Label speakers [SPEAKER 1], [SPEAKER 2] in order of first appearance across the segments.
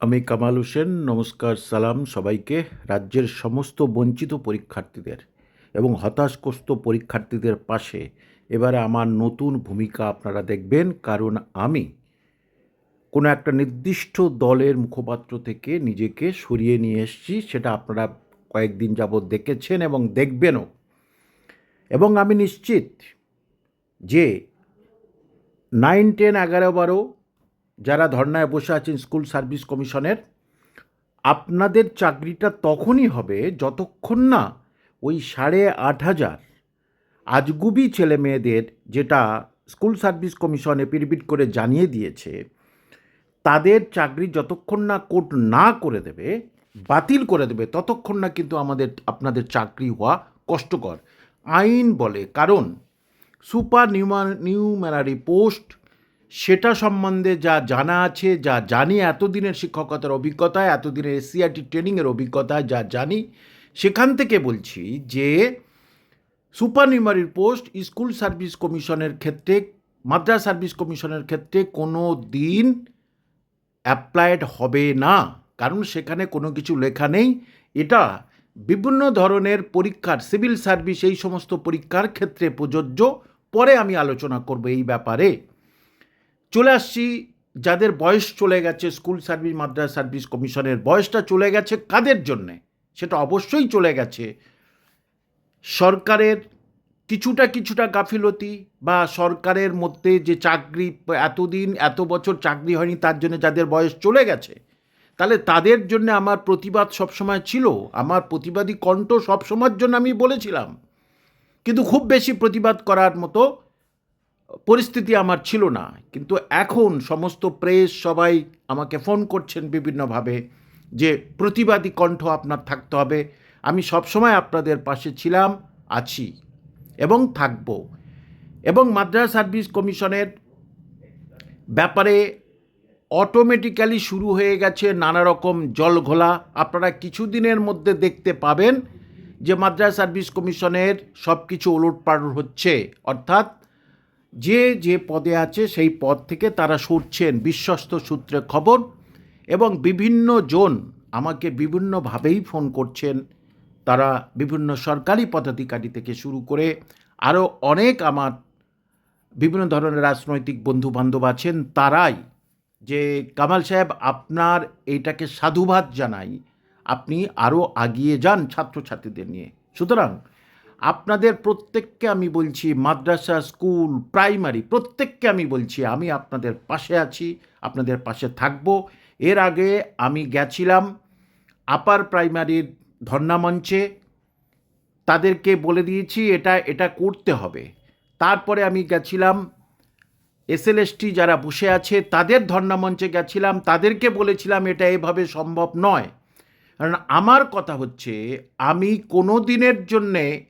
[SPEAKER 1] আমি কামাল হোসেন, নমস্কার, সালাম সবাইকে। রাজ্যের সমস্ত বঞ্চিত পরীক্ষার্থীদের এবং হতাশগ্রস্ত পরীক্ষার্থীদের পাশে এবারে আমার নতুন ভূমিকা আপনারা দেখবেন, কারণ আমি কোনো একটা নির্দিষ্ট দলের মুখপাত্র থেকে নিজেকে সরিয়ে নিয়ে এসেছি, সেটা আপনারা কয়েকদিন যাবৎ দেখেছেন এবং দেখবেনও। এবং আমি নিশ্চিত যে নাইন টেন এগারো, বারো যারা ধর্নায় বসে আছেন স্কুল সার্ভিস কমিশনের, আপনাদের চাকরিটা তখনই হবে যতক্ষণ না ওই সাড়ে আট হাজার আজগুবি ছেলে মেয়েদের যেটা স্কুল সার্ভিস কমিশন এপিরিপিট করে জানিয়ে দিয়েছে, তাদের চাকরি যতক্ষণ না কোর্ট না করে দেবে, বাতিল করে দেবে, ততক্ষণ না কিন্তু আমাদের, আপনাদের চাকরি হওয়া কষ্টকর। আইন বলে, কারণ সুপার নিউমা নিউম্যানারি পোস্ট সেটা সম্বন্ধে যা জানা আছে, যা জানি, এতদিনের শিক্ষকতার অভিজ্ঞতায় এতদিনের এসসিআরটি ট্রেনিংয়ের অভিজ্ঞতায় যা জানি, সেখান থেকে বলছি যে সুপার নিউমারির পোস্ট স্কুল সার্ভিস কমিশনের ক্ষেত্রে, মাদ্রাস সার্ভিস কমিশনের ক্ষেত্রে কোনো দিন অ্যাপ্লাইড হবে না। কারণ সেখানে কোনো কিছু লেখা নেই। এটা বিভিন্ন ধরনের পরীক্ষার সিভিল সার্ভিস এই সমস্ত পরীক্ষার ক্ষেত্রে প্রযোজ্য। পরে আমি আলোচনা করব এই ব্যাপারে। চলে আসছি। যাদের বয়স চলে গেছে, স্কুল সার্ভিস, মাদ্রাস সার্ভিস কমিশনের বয়সটা চলে গেছে কাদের জন্যে? সেটা অবশ্যই চলে গেছে সরকারের কিছুটা কিছুটা গাফিলতি বা সরকারের মধ্যে যে চাকরি এতদিন, এত বছর চাকরি হয়নি তার জন্য যাদের বয়স চলে গেছে, তাহলে তাদের জন্য আমার প্রতিবাদ সবসময় ছিল। আমার প্রতিবাদী কণ্ঠ সবসময়ের জন্য আমি বলেছিলাম। কিন্তু খুব বেশি প্রতিবাদ করার মতো পরিস্থিতি আমার ছিল না, কিন্তু এখন সমস্ত প্রেস সবাই আমাকে ফোন করছেন বিভিন্নভাবে যে প্রতিবাদী কণ্ঠ আপনার থাকতে হবে। আমি সবসময় আপনাদের পাশে ছিলাম, আছি এবং থাকব। এবং মাদ্রাস সার্ভিস কমিশনের ব্যাপারে অটোমেটিক্যালি শুরু হয়ে গেছে নানা রকম জলঘোলা। আপনারা কিছুদিনের মধ্যে দেখতে পাবেন যে মাদ্রাস সার্ভিস কমিশনের সব কিছু ওলটপালট হচ্ছে। অর্থাৎ যে যে পদে আছে, সেই পদ থেকে তারা সরছেন। বিশ্বস্ত সূত্রে খবর এবং বিভিন্ন জন আমাকে বিভিন্নভাবেই ফোন করছেন। তারা বিভিন্ন সরকারি পদাধিকারী থেকে শুরু করে আরও অনেক আমার বিভিন্ন ধরনের রাজনৈতিক বন্ধু বান্ধব আছেন। তারাই যে, কামাল সাহেব, আপনার এইটাকে সাধুবাদ জানাই। আপনি আরও আগিয়ে যান ছাত্রছাত্রীদের নিয়ে। সুতরাং আপনাদের প্রত্যেককে আমি বলছি মাদ্রাসা, স্কুল, প্রাইমারি, প্রত্যেককে আমি বলছি, আমি আপনাদের পাশে আছি, আপনাদের পাশে থাকব। এর আগে আমি গেছিলাম আপার প্রাইমারির ধর্নামঞ্চে তাদেরকে বলে দিয়েছি, এটা এটা করতে হবে। তারপরে আমি গেছিলাম এসএলএসটি যারা বসে আছে, তাদের ধর্নামঞ্চে গেছিলাম। তাদেরকে বলেছিলাম, এটা এভাবে সম্ভব নয়। কারণ আমার কথা হচ্ছে, আমি কোনো দিনের জন্যে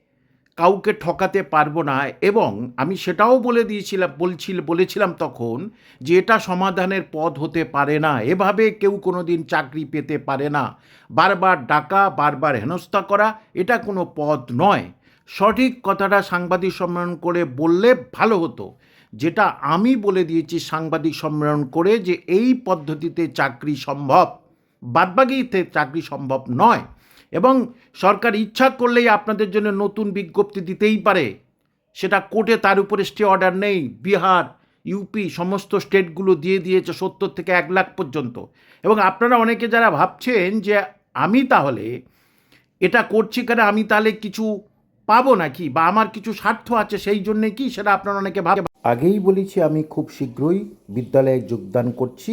[SPEAKER 1] কাউকে ঠকাতে পারব না এবং আমি সেটাও বলে দিয়েছিলাম, বলছিল, বলেছিলাম তখন যে এটা সমাধানের পথ হতে পারে না। এভাবে কেউ কোনো দিন চাকরি পেতে পারে না। বারবার ডাকা, বারবার হেনস্থা করা, এটা কোনো পথ নয়। সঠিক কথাটা সাংবাদিক সম্মেলন করে বললে ভালো হতো। যেটা আমি বলে দিয়েছি সাংবাদিক সম্মেলন করে যে এই পদ্ধতিতে চাকরি সম্ভব। বাদবাকিতে চাকরি সম্ভব নয়। এবং সরকার ইচ্ছা করলেই আপনাদের জন্য নতুন বিজ্ঞপ্তি দিতেই পারে। সেটা কোর্টে তার উপরে স্টে অর্ডার নেই। বিহার, ইউপি সমস্ত স্টেটগুলো দিয়ে দিয়েছে সত্তর থেকে এক লাখ পর্যন্ত। এবং আপনারা অনেকে যারা ভাবছেন যে আমি তাহলে এটা করছি কেন, আমি তাহলে কিছু পাবো নাকি বা আমার কিছু স্বার্থ আছে সেই জন্যে কি, সেটা আপনারা অনেকে ভাবে আগেই বলেছি আমি খুব শীঘ্রই বিদ্যালয়ে যোগদান করছি।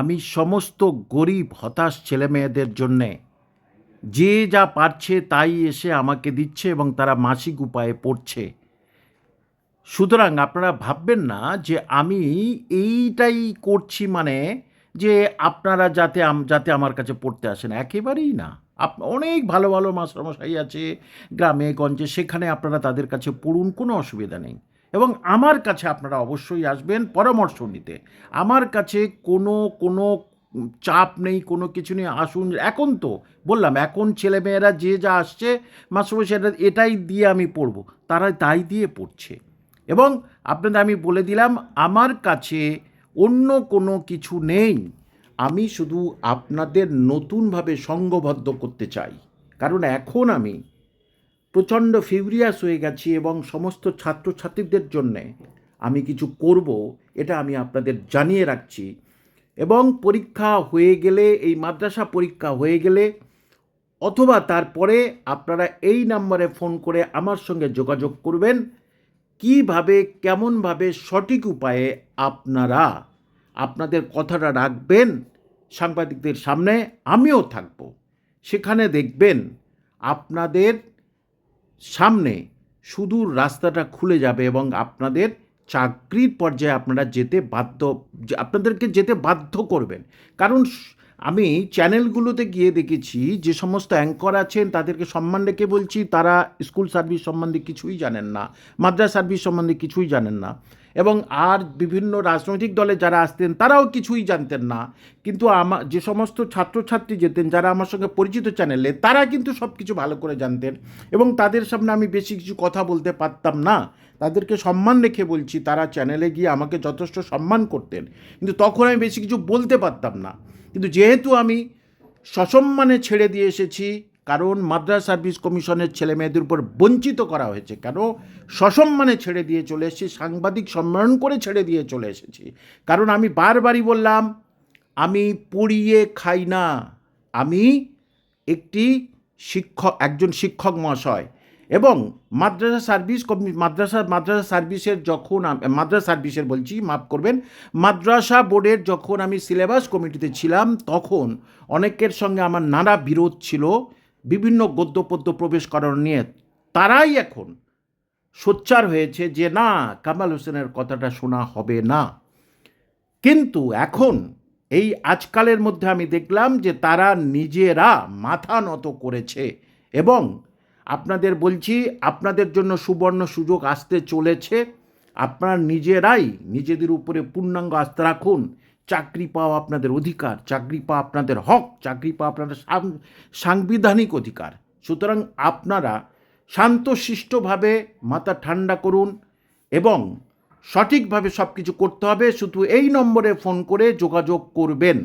[SPEAKER 1] আমি সমস্ত গরিব, হতাশ ছেলেমেয়েদের জন্যে যে যা পারছে তাই এসে আমাকে দিচ্ছে এবং তারা মাসিক উপায়ে পড়ছে। সুতরাং আপনারা ভাববেন না যে আমি এইটাই করছি মানে যে আপনারা যাতে যাতে আমার কাছে পড়তে আসেন একেবারেই না। আপ, অনেক ভালো ভালো মাস্টারমশাই আছে গ্রামে, গঞ্জে, সেখানে আপনারা তাদের কাছে পড়ুন, কোনো অসুবিধা নেই। এবং আমার কাছে আপনারা অবশ্যই আসবেন পরামর্শ নিতে। আমার কাছে কোনো কোনো চাপ নেই, কোনো কিছু নেই, আসুন। এখন তো বললাম, এখন ছেলেমেয়েরা যে যা আসছে মাস্টারমশাই সেটা এটাই দিয়ে আমি পড়ব। তারা তাই দিয়ে পড়ছে। এবং আপনাদের আমি বলে দিলাম, আমার কাছে অন্য কোনো কিছু নেই। আমি শুধু আপনাদের নতুনভাবে সঙ্গবদ্ধ করতে চাই। কারণ এখন আমি প্রচণ্ড ফিউরিয়াস হয়ে গেছি এবং সমস্ত ছাত্রছাত্রীদের জন্যে আমি কিছু করব, এটা আমি আপনাদের জানিয়ে রাখছি। এবং পরীক্ষা হয়ে গেলে, এই মাদ্রাসা পরীক্ষা হয়ে গেলে, অথবা তারপরে আপনারা এই নাম্বারে ফোন করে আমার সঙ্গে যোগাযোগ করবেন। কীভাবে, কেমনভাবে, সঠিক উপায়ে আপনারা আপনাদের কথাটা রাখবেন সাংবাদিকদের সামনে, আমিও থাকব। সেখানে দেখবেন আপনাদের সামনে সুদূর রাস্তাটা খুলে যাবে এবং আপনাদের চাকরির পর্যায়ে আপনারা যেতে বাধ্য আপনাদেরকে যেতে বাধ্য করবেন। কারণ আমি চ্যানেলগুলোতে গিয়ে দেখেছি যে সমস্ত অ্যাঙ্কর আছেন, তাদেরকে সম্মান রেখে বলছি, তারা স্কুল সার্ভিস সম্বন্ধে কিছুই জানেন না, মাদ্রাস সার্ভিস সম্বন্ধে কিছুই জানেন না। এবং আর বিভিন্ন রাজনৈতিক দলে যারা আসতেন, তারাও কিছুই জানতেন না। কিন্তু আমার যে সমস্ত ছাত্রছাত্রী যেতেন, যারা আমার সঙ্গে পরিচিত চ্যানেলে, তারা কিন্তু সব কিছু ভালো করে জানতেন। এবং তাদের সামনে আমি বেশি কিছু কথা বলতে পারতাম না। তাদেরকে সম্মান রেখে বলছি, তারা চ্যানেলে গিয়ে আমাকে যথেষ্ট সম্মান করতেন। কিন্তু তখন আমি বেশি কিছু বলতে পারতাম না। কিন্তু যেহেতু আমি সসম্মানে ছেড়ে দিয়ে এসেছি কারণ মাদ্রাস সার্ভিস কমিশনের ছেলে মেয়েদের উপর বঞ্চিত করা হয়েছে। কেন? সসম্মানে ছেড়ে দিয়ে চলে এসেছি, সাংবাদিক সম্মেলন করে ছেড়ে দিয়ে চলে এসেছি। কারণ আমি বারবারই বললাম, আমি পড়িয়ে খাই না। আমি একটি শিক্ষক, একজন শিক্ষক মহাশয়। এবং মাদ্রাসা সার্ভিস মাদ্রাসা মাদ্রাসা সার্ভিসের যখন মাদ্রাসা সার্ভিসের বলছি, মাফ করবেন, মাদ্রাসা বোর্ডের যখন আমি সিলেবাস কমিটিতে ছিলাম, তখন অনেকের সঙ্গে আমার নানা বিরোধ ছিল। বিভিন্ন গদ্যপদ্য প্রবেশ করানো নিয়ে তারাই এখন সোচ্চার হয়েছে যে না, কামাল হোসেনের কথাটা শোনা হবে না। কিন্তু এখন এই আজকালের মধ্যে আমি দেখলাম যে তারা নিজেরা মাথা নত করেছে এবং আপনাদের বলছি, আপনাদের জন্য সুবর্ণ সুযোগ আসতে চলেছে। আপনারা নিজেরাই নিজেদের উপরে পূর্ণাঙ্গ আস্থা রাখুন। চাকরি পাওয়া আপনাদের অধিকার, চাকরি পাওয়া আপনাদের হক, চাকরি পাওয়া আপনাদের সাংবিধানিক অধিকার। সুতরাং আপনারা শান্তশিষ্টভাবে মাথা ঠান্ডা করুন এবং সঠিকভাবে সব কিছু করতে হবে। শুধু এই নম্বরে ফোন করে যোগাযোগ করবেন।